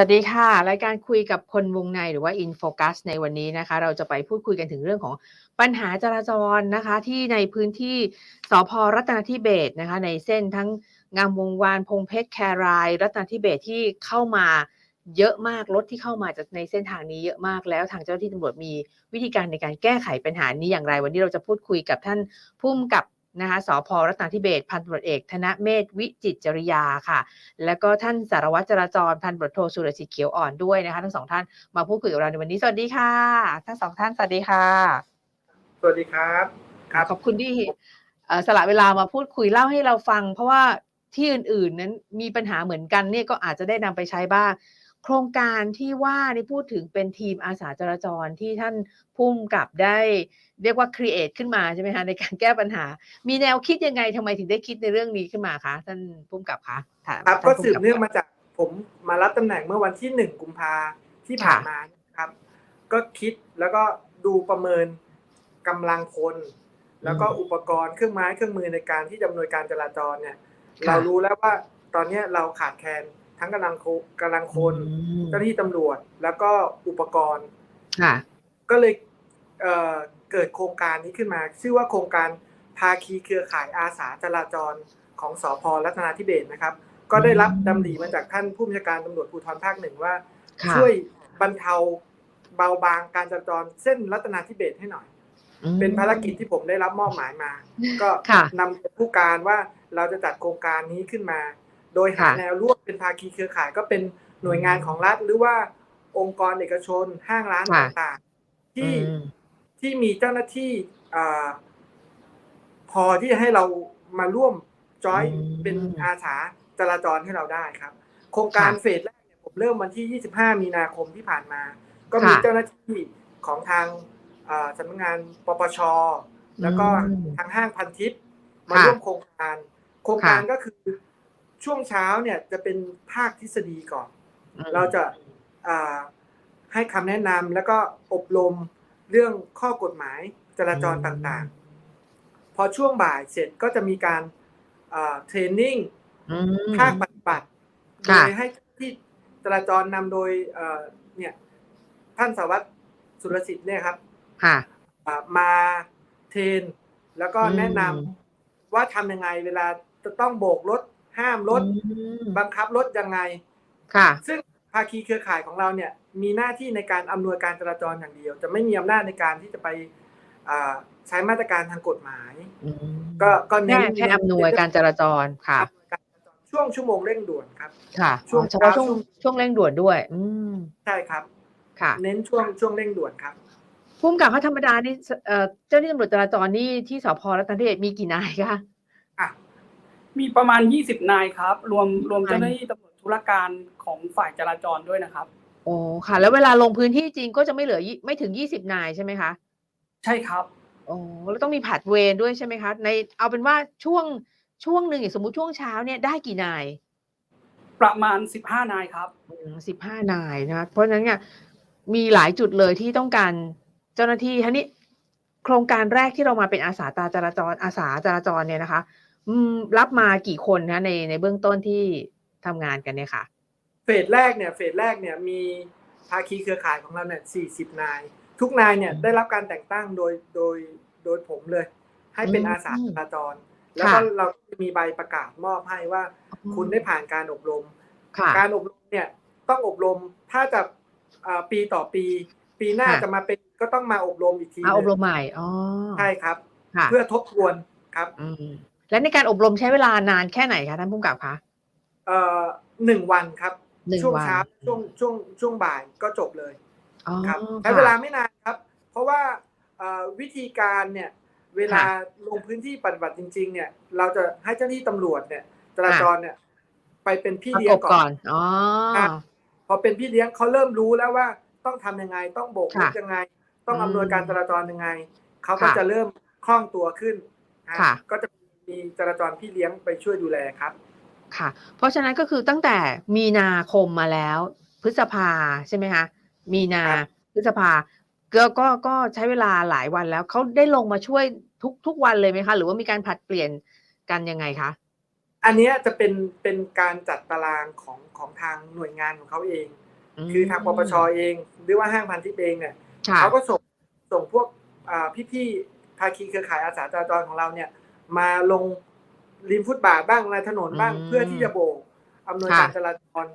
วัสดีค่ะ รายการคุยกับคนวงในหรือว่า In Focus ในวันนี้นะคะ เราจะไปพูดคุยกันถึงเรื่องของปัญหาจราจรนะคะ ที่ในพื้นที่สพรัตนทิเบศนะคะ ในเส้นทั้งงามวงวานพงเพชรแคราย รัตนทิเบศที่เข้ามาเยอะมากรถที่เข้ามาจากในเส้นทางนี้เยอะมากแล้วทางเจ้าหน้าที่ตำรวจมีวิธีการในการแก้ไขปัญหานี้อย่างไร วันนี้เราจะพูดคุยกับท่านผู้กำกับ นะคะสพรัตนทิเบศพันตำรวจเอก ธนเมธวิจิตรจริยาค่ะ แล้วก็ท่านสารวัตรจราจรพันตำรวจโทสุรศิษฐ์เขียวอ่อนด้วยนะคะ ทั้งสองท่านมาพูดคุยกับเราในวันนี้ สวัสดีค่ะ ทั้งสองท่านสวัสดีค่ะ สวัสดีครับครับขอบคุณที่เอ่อสละเวลามาพูดคุยเล่าให้เราฟัง เพราะว่าที่อื่นๆนั้นมีปัญหาเหมือนกันเนี่ยก็อาจจะได้นำไปใช้บ้าง โครงการที่ว่านี่พูดถึงเป็นทีมอาสาจราจรที่ท่านพุ่มกับได้ เรียกว่าครีเอทขึ้นมาใช่ไหมคะในการแก้ปัญหา มีแนวคิดยังไงทำไมถึงได้คิดในเรื่องนี้ขึ้นมาคะท่านพุ่มกับคะถามครับท่าก็ผู้สืบกับเนื่องมาจากผมมารับตำแหน่งเมื่อวันที่หนึ่งกุมภาที่ผ่านมาครับ ก็คิดแล้วก็ดูประเมินกำลังคน แล้วก็อุปกรณ์เครื่องไม้เครื่องมือในการที่ดำเนินการจราจรเนี่ย เรารู้แล้วว่าตอนเนี้ยเราขาดแคลน ทั้งกำลังโคกำลังคนอืมเจ้าหน้าที่ตำรวจแล้วก็อุปกรณ์ค่ะก็เลยเอ่อเกิดโครงการนี้ขึ้นมา ชื่อว่าโครงการภาคีเครือข่ายอาสาจราจรของสพรัตนาธิเบศรนะครับ ก็ได้รับดำริมาจากท่านผู้บัญชาการตำรวจภูธรภาคหนึ่งว่าค่ะช่วยบรรเทาเบาบางการจราจรเส้นรัตนาธิเบศรให้หน่อยอืมเป็นภารกิจที่ผมได้รับมอบหมายมา ก็ค่ะนำผู้การว่าเราจะจัดโครงการนี้ขึ้นมา โดยหาค่ะแนวร่วมเป็นภาคีเครือข่ายก็เป็นหน่วยงานของรัฐหรือว่าองค์กรเอกชนห้างร้านค่ะต่างๆ ที่อืมที่มีเจ้าหน้าที่อ่าพอที่จะให้เรามาร่วมจอยอืมเป็นอาสาจราจรให้เราได้ครับ โครงการค่ะเฟสแรกเนี่ยผมเริ่มวันที่ 25 มีนาคมที่ผ่านมา ก็มีค่ะเจ้าหน้าที่ของทางอ่าสำนักงานปปช แล้วก็อืมทางห้างพันทิพย์มาค่ะร่วมโครงการ โครงการค่ะก็คือ ช่วงเช้าเนี่ยจะเป็นภาคทฤษฎีก่อนอืมเราจะอ่าให้คำแนะนำแล้วก็อบรมเรื่องข้อกฎหมายจราจรต่างๆ พอช่วงบ่ายเสร็จก็จะมีการเทรนนิ่งอืมภาคปฏิบัติโดค่ะยให้ที่จราจรนำโดยเอ่อเนี่ยท่านสารวัตรสุรสิทธิ์เนี่ยครับค่ะอ่ามาเทรนแล้วก็อืมแนะนำว่าทำยังไงเวลาจะต้องโบกรถ ห้ามรถอืมบังคับรถยังไง ค่ะ ซึ่งภาคีเครือข่ายของเราเนี่ย มีหน้าที่ในการอำนวยการจราจรอย่างเดียว จะไม่มีอำนาจในการที่จะไปอ่าใช้มาตรการทางกฎหมายอืมก็ก็เน้แค่นแค่อำนวยการจราจรค่ะอำนวยการจราจรช่วงชั่วโมงเร่งด่วนครับ ค่ะ ช่วงอ๋อเฉพาะเช้าช่วงช่วงช่วงเร่งด่วนด้วย อืมใช่ครับ ค่ะ เน้นช่วงช่วงเร่งด่วนครับพุ่มกับเขาธรรมดานี่เอ่อเจ้าหน้าที่ตำรวจจราจรนี่ที่สพรัตนเดชมีกี่นายคะอะ มีประมาณ 20 นายครับ รวมรวมประมาณเจ้าหน้าที่ตำรวจธุรการของฝ่ายจราจรด้วยนะครับ โอ้ค่ะ แล้วเวลาลงพื้นที่จริงก็จะไม่เหลือยี่ไม่ถึงยี่สิบนายใช่ไหมคะ ใช่ครับ โอ้แล้วต้องมีผัดเวรด้วยใช่ไหมคะ ในเอาเป็นว่าช่วงช่วงหนึ่งอย่างสมมุติช่วงเช้าเนี่ยได้กี่นาย ประมาณ 15 นายครับสิบห้านายนะคะเพราะฉะนั้นเนี่ยมีหลายจุดเลยที่ต้องการเจ้าหน้าที่ทีนี้โครงการแรกที่เรามาเป็นอาสาตาจราจรอาสาจราจรเนี่ยนะคะอืม รับมากี่คนนะในในเบื้องต้นที่ทำงานกันเนี่ยค่ะ เฟสแรกเนี่ยเฟสแรกเนี่ยมีภาคีเครือข่ายของเราเนี่ย40นาย ทุกนายเนี่ยอืมได้รับการแต่งตั้งโดยโดยโดยผมเลย ให้เป็นอืมอาสาจราจร แล้วก็ค่ะเราจะมีใบประกาศมอบให้ว่า คุณได้ผ่านการอบรมค่ะการอบรมเนี่ยต้องอบรมถ้าจะอ่าปีต่อปี ปีหน้าค่ะจะมาเป็นก็ต้องมาอบรมอีกทีเอาอบรมหนึ่งใหม่อ๋อใช่ครับค่ะเพื่อทบทวนครับอืม และในการอบรมใช้เวลานานแค่ไหนคะท่านผู้กำกับคะเอ่อหนึ่งวันครับ หนึ่งช่วงวัน เช้าช่วงช่วงช่วงบ่ายก็จบเลยอ๋อครับใช้ค่ะเวลาไม่นานครับ เพราะว่าเอ่อวิธีการเนี่ยเวลาค่ะลงพื้นที่ปฏิบัติจริง ๆ เนี่ย เราจะให้เจ้าหน้าที่ตำรวจเนี่ยจราจรเนี่ย ไปเป็นพี่ประเลี้ยกงบก่ก่ออน น อ๋อ ครับ พอเป็นพี่เลี้ยงเขาเริ่มรู้แล้วว่าต้องทำยังไง ต้องโบกรถค่ะยังไง ต้องอืมอำนวยการจราจรยังไงเขาก็ค่ะจะเริ่มคล่องตัวขึ้นนะค่ะ ก็จะมี จราจรพี่เลี้ยงไปช่วยดูแลครับ ค่ะ เพราะฉะนั้นก็คือตั้งแต่มีนาคมมาแล้ว พฤษภาใช่ไหมคะมีนาครับพฤษภาก็ก็ก็ใช้เวลาหลายวันแล้วเขาได้ลงมาช่วยทุกทุกวันเลยไหมคะ หรือว่ามีการผลัดเปลี่ยนกันยังไงคะอันเนี้ยจะเป็นเป็นการจัดตารางของของทางหน่วยงานของเขาเอง คือทางปปชเอง หรือว่าห้างพันทิพย์เองเนี่ยค่ะเขาก็ส่งส่งพวกอ่าพี่ๆภาคีเครือข่ายอาสาจราจรของเราเนี่ย มาลงริมฟุตบาทบ้างในถนนบ้างอืมเพื่อที่จะโบกอำนวยค่ะการจราจร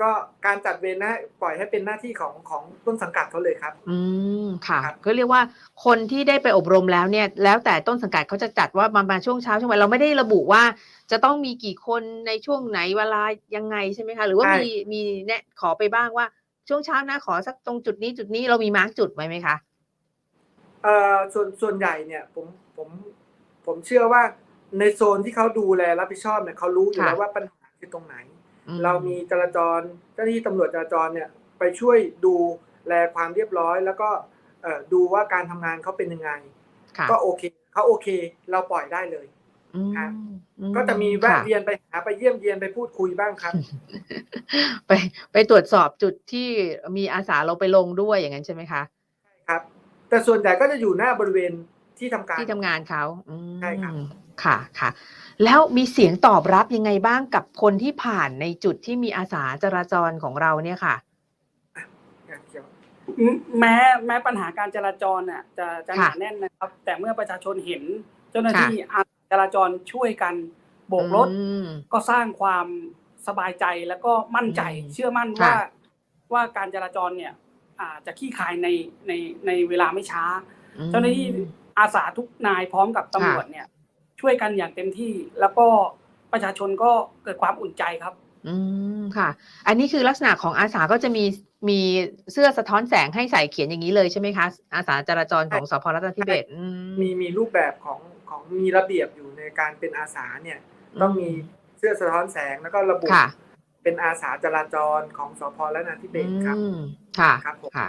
ก็การจัดเวรนะปล่อยให้เป็นหน้าที่ของของต้นสังกัดเขาเลยครับ อืมค่ะครับก็เรียกว่าคนที่ได้ไปอบรมแล้วเนี่ย แล้วแต่ต้นสังกัดเขาจะจัดว่ามามาช่วงเช้าช่วงบ่ายเราไม่ได้ระบุว่า จะต้องมีกี่คนในช่วงไหนเวลายังไงใช่ไหมคะหรือว่าใช่มีมีแนะขอไปบ้างว่าช่วงเช้านะขอสักตรงจุดนี้จุดนี้เรามีมาร์กจุดไว้ไหมคะเอ่อส่วนส่วนใหญ่เนี่ย ผมผม ผมเชื่อว่าในโซนที่เขาดูแลรับผิดชอบเนี่ยเขารู้อยู่ค่ะแล้วว่าปัญหาคือตรงไหนอืเรามีจราจรเจ้าหน้าที่ตำรวจจราจรเนี่ยไปช่วยดูแลความเรียบร้อย แล้วก็เอ่อดูว่าการทำงานเขาเป็นยังไงค่ะก็โอเคเขาโอเค เราปล่อยได้เลยอืมครับอืก็จะมีแวะค่ะเวียนไปหาไปเยี่ยมเยียนไปพูดคุยบ้างครับ ไปไปตรวจสอบจุดที่มีอาสาเราไปลงด้วยอย่างนั้นใช่ไหมคะครับ แต่ส่วนใหญ่ก็จะอยู่หน้าบริเวณ ที่ทำการ ที่ทำงานเขาอืมใช่ครับ ค่ะค่ะ แล้วมีเสียงตอบรับยังไงบ้างกับคนที่ผ่านในจุดที่มีอาสาจราจรของเราเนี่ยค่ะอย่างเกี่ยวแม้แม้ปัญหาการจราจรน่ะจะจะหค่ะนาแน่นนะครับ แต่เมื่อประชาชนเห็น เจ้าหน้าที่อาสาจราจรช่วยกันโบกรถ อืม ก็สร้างความสบายใจแล้วก็มั่นใจอืมเชื่อมั่นค่ะว่าว่าการจราจรเนี่ยอ่าจะขี้คายในในในเวลาไม่ช้าอืมเจ้าหน้าที่ อาสาทุกนายพร้อมกับตำรวจเนี่ย ช่วยกันอย่างเต็มที่ แล้วก็ประชาชนก็เกิดความอุ่นใจครับ อืมค่ะ อันนี้คือลักษณะของอาสาก็จะมีมีเสื้อสะท้อนแสงให้ใส่เขียนอย่างนี้เลยใช่ไหมคะ อาสาจราจรของสพรัตนทิเบศอืมีมีรูปแบบของของมีระเบียบอยู่ในการเป็นอาสาเนี่ย ต้องมีเสื้อสะท้อนแสงแล้วก็ระบุค่ะเป็นอาสาจราจรของสพและนาธิเบศครับอืมค่ะครับผมค่ะ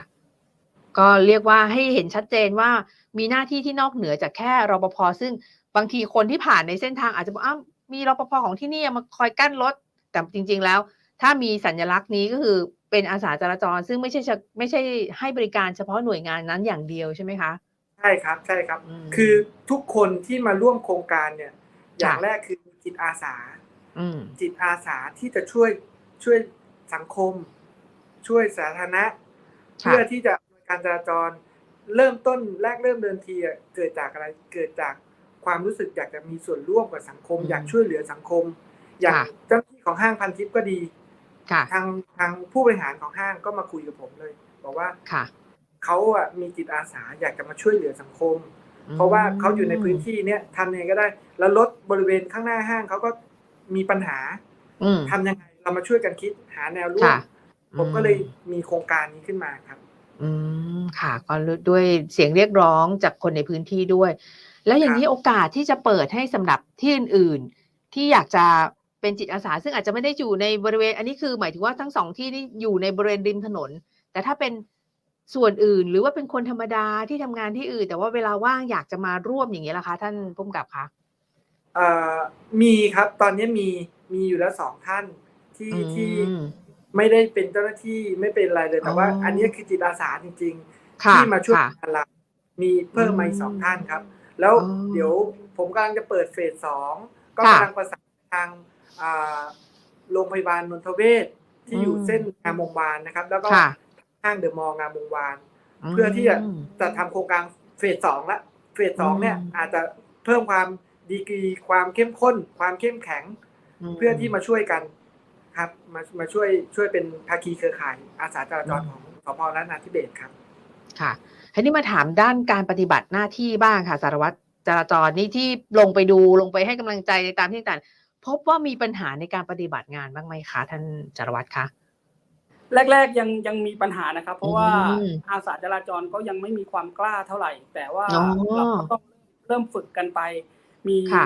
ก็เรียกว่าให้เห็นชัดเจนว่ามีหน้าที่ที่นอกเหนือจากแค่รปภซึ่งบางทีคนที่ผ่านในเส้นทางอาจจะบอกอ้าวมีรปภของที่นี่มาคอยกั้นรถ แต่จริง ๆ แล้ว ถ้ามีสัญลักษณ์นี้ก็คือเป็นอาสาจราจร ซึ่งไม่ใช่เฉไม่ใช่ให้บริการเฉพาะหน่วยงานนั้นอย่างเดียวใช่ไหมคะใช่ครับใช่ครับอืมคือทุกคนที่มาร่วมโครงการเนี่ย อย่างค่ะแรกคือจิตอาสาอืมจิตอาสาที่จะช่วยช่วยสังคม ช่วยสาธารณะค่ะเพื่อที่จะ การจราจร เริ่มต้นแรกเริ่มเดินทีอะเกิดจากอะไรเกิดจากความรู้สึกอยากจะมีส่วนร่วมกับสังคมอืมอยากช่วยเหลือสังคม อย่างค่ะเจ้าหน้าที่ของห้างพันทิพย์ก็ดีค่ะทางทางผู้บริหารของห้างก็มาคุยกับผมเลย บอกว่าค่ะเขาอะมีจิตอาสาอยากจะมาช่วยเหลือสังคม เพราะว่าเขาอยู่ในพื้นที่เนี้ยทำยังไงก็ได้ แล้วรถบริเวณข้างหน้าห้างเขาก็มีปัญหาอืมทำยังไงเรามาช่วยกันคิดหาแนวร่วมค่ะผมก็เลยมีโครงการนี้ขึ้นมาครับ อืม ค่ะ ก็ด้วยเสียงเรียกร้องจากคนในพื้นที่ด้วย แล้วอย่างนี้โอกาสที่จะเปิดให้สำหรับที่อื่น ๆ ที่อยากจะเป็นจิตอาสา ซึ่งอาจจะไม่ได้อยู่ในบริเวณ อันนี้คือหมายถึงว่าทั้งสองที่นี่อยู่ในบริเวณริมถนน แต่ถ้าเป็นส่วนอื่น หรือว่าเป็นคนธรรมดาที่ทำงานที่อื่น แต่ว่าเวลาว่างอยากจะมาร่วมอย่างนี้ยล่ะคะ ท่านผู้กำกับคะเอ่อมีครับตอนนี้มีมีอยู่แล้วสองท่านที่อืมที่ ไม่ได้เป็นเจ้าหน้าที่ไม่เป็นอะไรเลย แต่ว่าอ๋ออัอันนี้คือจิตอาสาจริงๆค่ะที่มาช่วยค่ะงานเรามีเพิ่มมาอีกอืมสองท่านครับ แล้วอ๋อเดี๋ยวผมกำลังจะเปิดเฟสสองก็ค่ะกำลังประสานทางอ่าโรงพยาบาลนนทเวศที่อยู่อืมเส้นงามวงวานนะครับ แล้วก็ค่ะห้างเดอะมอลล์งามวงวาน เพื่อที่จะมจะทำโครงการเฟสสองละเฟสสองเนี่ยอืมอาจจะเพิ่มความดีกรีความเข้มข้น ความเข้มแข็ง เพื่อที่มาช่วยกัน ครับมามาช่วยช่วยเป็นภาคีเครือข่าย อาสาจราจรของสพรัตนาธิเบศครับ ค่ะทีนี้มาถามด้านการปฏิบัติหน้าที่บ้างค่ะสารวัตรจราจรนี่ที่ลงไปดูลงไปให้กำลังใจในตามที่ต่างๆพบว่ามีปัญหาในการปฏิบัติงานบ้างไหมคะท่านจารวัตรคะแรก ๆ ยังยังมีปัญหานะครับ เพราะว่าอืมอาสาจราจรก็ยังไม่มีความกล้าเท่าไหร่ แต่ว่าอ๋อเราก็ต้องเริ่มฝึกกันไป มีค่ะ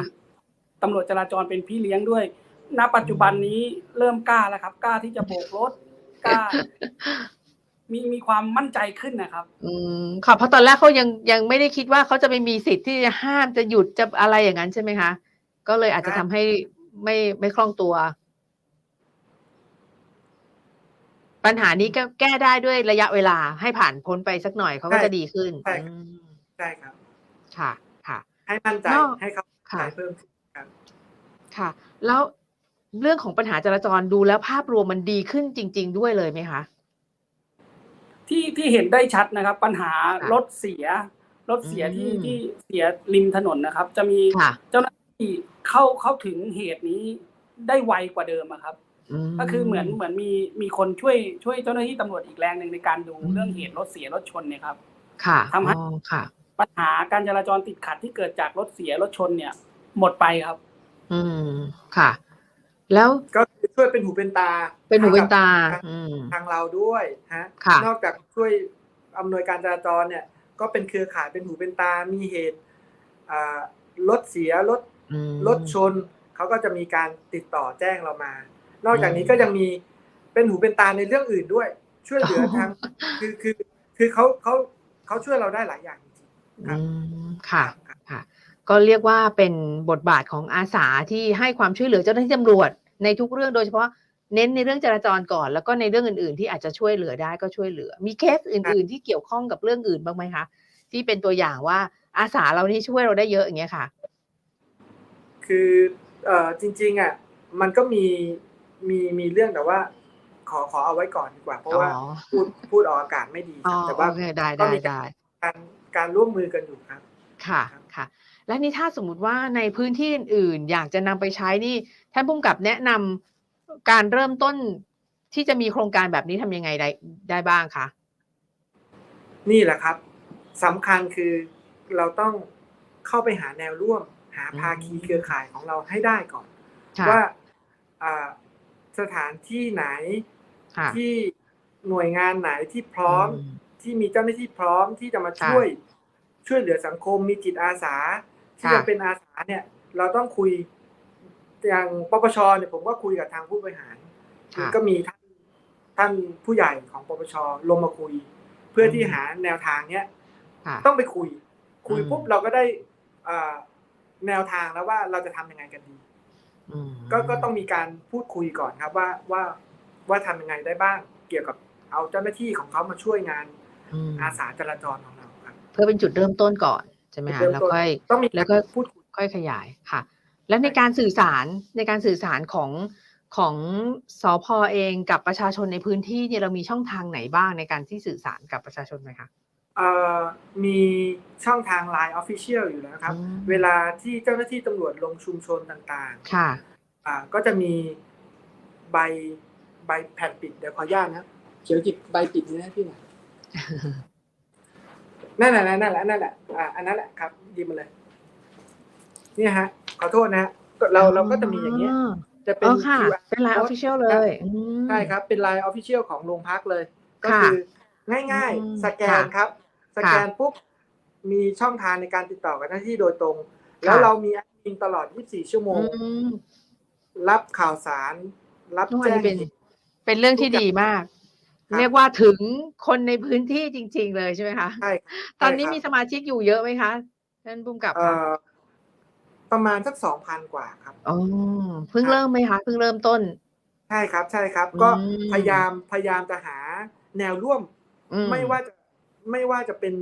ตำรวจจราจรเป็นพี่เลี้ยงด้วย ณปัจจุบันนี้เริ่มกล้าแล้วครับ กล้าที่จะโบกรถกล้า มีมีความมั่นใจขึ้นนะครับ อืมค่ะเพราะตอนแรกเขายังยังไม่ได้คิดว่าเขาจะไม่มีสิทธิ์ที่จะห้ามจะหยุดจะอะไรอย่างนั้นใช่ไหมคะก็เลยอาจจะทำให้ไม่ไม่คล่องตัว ปัญหานี้ก็แก้ได้ด้วยระยะเวลาให้ผ่านพ้นไปสักหน่อยเขาก็ใช่จะดีขึ้นใช่ครับ อืมใช่ครับ ค่ะ ค่ะ ให้มั่นใจนอก ให้เขามั่นใจค่ะเพิ่มขึ้นครับค่ะ แล้ว เรื่องของปัญหาจราจรดูแล้วภาพรวมมันดีขึ้นจริง ๆ ด้วยเลยไหมคะ ที่ที่เห็นได้ชัดนะครับ ปัญหาค่ะรถเสีย รถเสียที่อืมที่เสียริมถนนนะครับ จะมีค่ะ เจ้าหน้าที่เข้าเข้าถึงเหตุนี้ได้ไวกว่าเดิมอะครับมก็คือเหมือนเหมือนมีมีคนช่วยช่วยเจ้าหน้าที่ตำรวจอีกแรงหนึ่งในการดูอืมเรื่องเหตุรถเสียรถชนเนี่ยครับ ค่ะทำให้ อ๋อค่ะ ปัญหาการจราจรติดขัดที่เกิดจากรถเสียรถชนเนี่ย หมดไปครับ อืมค่ะ แล้วก็คือช่วยเป็นหูเป็นตา เป็นหูเป็นตาให้กับอืมทางเราด้วยฮะค่ะนอกจากช่วยอำนวยการจราจรเนี่ย ก็เป็นเครือข่ายเป็นหูเป็นตา มีเหตุอ่ารถเสียรถอืมรถชนเขาก็จะมีการติดต่อแจ้งเรามา นอกจากนี้อืมก็ยังมีเป็นหูเป็นตาในเรื่องอื่นด้วย ช่วยเหลืออ๋อทางคือคือคือเขาเขาเขาช่วยเราได้หลายอย่างจริงๆคอืรับมค่ะครับค่ะ ก็เรียกว่าเป็นบทบาทของอาสาที่ให้ความช่วยเหลือเจ้าหน้าที่ตำรวจในทุกเรื่องโดยเฉพาะเน้นในเรื่องจราจรก่อน แล้วก็ในเรื่องอื่นๆ ที่อาจจะช่วยเหลือได้ก็ช่วยเหลือ มีเคสอื่น ๆ ที่เกี่ยวข้องกับเรื่องอื่นบ้างไหมคะที่เป็นตัวอย่างว่าอาสาเรานี่ช่วยเราได้เยอะอย่างเงี้ยค่ะ คือเอ่อจริงๆอะมันก็มีมีมีเรื่องแต่ว่า ขอขอเอาไว้ก่อนดีกว่า เพราะว่าพูดพูดออกอากาศไม่ดีแต่ว่าได้ก็ได้มีการการร่วมมือกันอยู่ครับ ค่ะค่ะ และนี่ถ้าสมมุติว่าในพื้นที่อื่นๆ อยากจะนำไปใช้นี่ท่านผู้กำกับแนะนำการเริ่มต้นที่จะมีโครงการแบบนี้ทำยังไงได้ได้บ้างคะนี่แหละครับสำคัญคือเราต้องเข้าไปหาแนวร่วม หาภาคีเครือข่ายของเราให้ได้ก่อนค่ะว่าอ่าสถานที่ไหนค่ะที่หน่วยงานไหนที่พร้อมมที่มีเจ้าหน้าที่พร้อมที่จะมาค่ะช่วย ช่วยเหลือสังคมมีจิตอาสา ที่ค่ะจะเป็นอาสาเนี่ย เราต้องคุยอย่างปปชเนี่ยผมก็คุยกับทางผู้บริหารค่ะก็มีท่านท่านผู้ใหญ่ของปปชลงมาคุย เพื่อที่อืมหาแนวทางเนี้ยค่ะต้องไปคุย คุยอืมปุ๊บเราก็ได้อ่าแนวทางแล้วว่าเราจะทำยังไงกันดีอืมก็ก็ต้องมีการพูดคุยก่อนครับว่าว่าว่าทำยังไงได้บ้าง เกี่ยวกับเอาเจ้าหน้าที่ของเขามาช่วยงานอืมอาสาจราจรของเราครับ เพื่อเป็นจุดเริ่มต้นก่อนใช่ไหมคะเริ่มแล้วต้นค่อยต้องมีแล้วก็พูดคุยค่อยขยายค่ะ แล้วในการสื่อสารในการสื่อสารของของสอพอเองกับประชาชนในพื้นที่เนี่ยเรามีช่องทางไหนบ้างในการที่สื่อสารกับประชาชนไหมคะเอ่อมีช่องทาง Line Official อยู่แล้วครับอืมเวลาที่เจ้าหน้าที่ตำรวจลงชุมชนต่างค่ะๆอ่าก็จะมีใบใบแผ่นปิดเดี๋ยวขออนุญาตนะเขียวจิบใบปิดนี้ให้พี่หน่อย นั่นแหละนั่นแหละนั่นแหละอ่าอันนั้นแหละครับหยิบมาเลยเนี่ยฮะ ขอโทษนะฮะก็เราเราก็จะมีอย่างเงี้ย จะเป็อ๋นอค่ะ QR เป็นไลน์ code official เลยอืมใช่ครับ เป็น Line Official ของโรงพักเลย ก็ค่ะคือง่ายอืมๆสแกนค่ะครับ สแกนค่ะปุ๊บมีช่องทางในการติดต่อกับหน้าที่โดยตรง แล้วค่ะเรามีแอดมินตลอด 24 ชั่วโมงอืมรับข่าวสาร รับทุกวันแจ้นี้งเป็นเหตุเป็นเรื่องที่ดีมากครับ เรียกว่าถึงคนในพื้นที่จริง ๆ เลยใช่ไหมคะใช่ครับตอนนี้ใช่ครับมีสมาชิกอยู่เยอะไหมคะท่านบุ้มกับเอ่คะอประมาณสัก2,000กว่าครับอ๋อเพิ่งครับเริ่มไหมคะเพิ่งเริ่มต้น ใช่ครับ ใช่ครับ ก็อืมพยายามพยายามจะหาแนวร่วมอืไม่ว่าจะไม่ว่าจะเป็น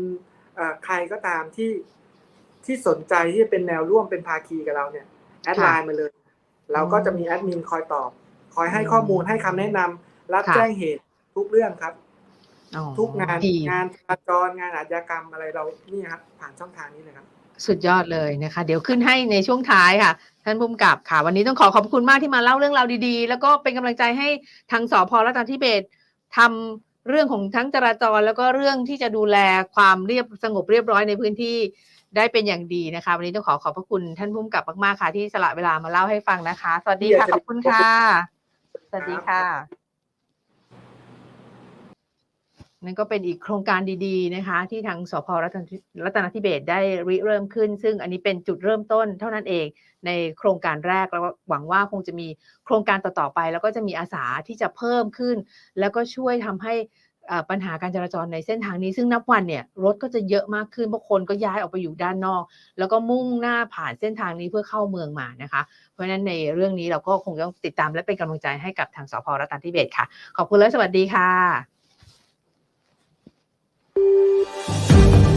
เอ่อใครก็ตามที่ที่สนใจที่จะเป็นแนวร่วมเป็นภาคีกับเราเนี่ยแอดไลน์มาเลย เราก็จะมีแอดมินคอยตอบ คอยให้ข้อมูลให้คำแนะนำรับค่ะแจ้งเหตุ ทุกเรื่องครับ อ๋อทุกงานดี งานจราจรงานอาชญากรรมอะไรเรานี่ครับผ่านช่องทางนี้เลยครับ สุดยอดเลยนะคะ เดี๋ยวขึ้นให้ในช่วงท้ายค่ะ ท่านผู้กำกับค่ะ วันนี้ต้องขอขอบคุณมากที่มาเล่าเรื่องราวดีๆ แล้วก็เป็นกำลังใจให้ทางสพรัตนทิเบศทำเรื่องของทั้งจราจร แล้วก็เรื่องที่จะดูแลความเรียบสงบเรียบร้อยในพื้นที่ได้เป็นอย่างดีนะคะ วันนี้ต้องขอขอบพระคุณท่านผู้กำกับมากๆค่ะ ที่สละเวลามาเล่าให้ฟังนะคะ สวัสดีค่ะเดี๋ยวจะขอบคุณค่ะ สวัสดีค่ะ นั่นก็เป็นอีกโครงการดีๆนะคะ ที่ทางสพรัตนทิรัตนทิเบศได้ริเริ่มขึ้น ซึ่งอันนี้เป็นจุดเริ่มต้นเท่านั้นเองในโครงการแรกแล้วหวังว่าคงจะมีโครงการต่อๆไป แล้วก็จะมีอาสาที่จะเพิ่มขึ้น แล้วก็ช่วยทำให้อ่อปัญหาการจราจรในเส้นทางนี้ ซึ่งนับวันเนี่ยรถก็จะเยอะมากขึ้นเพราะคนก็ย้ายออกไปอยู่ด้านนอก แล้วก็มุ่งหน้าผ่านเส้นทางนี้เพื่อเข้าเมืองมานะคะ เพราะฉะนั้นในเรื่องนี้เราก็คงต้องติดตามและเป็นกำลังใจให้กับทางสพรัตนทิเบศค่ะ ขอบคุณและสวัสดีค่ะ あっ!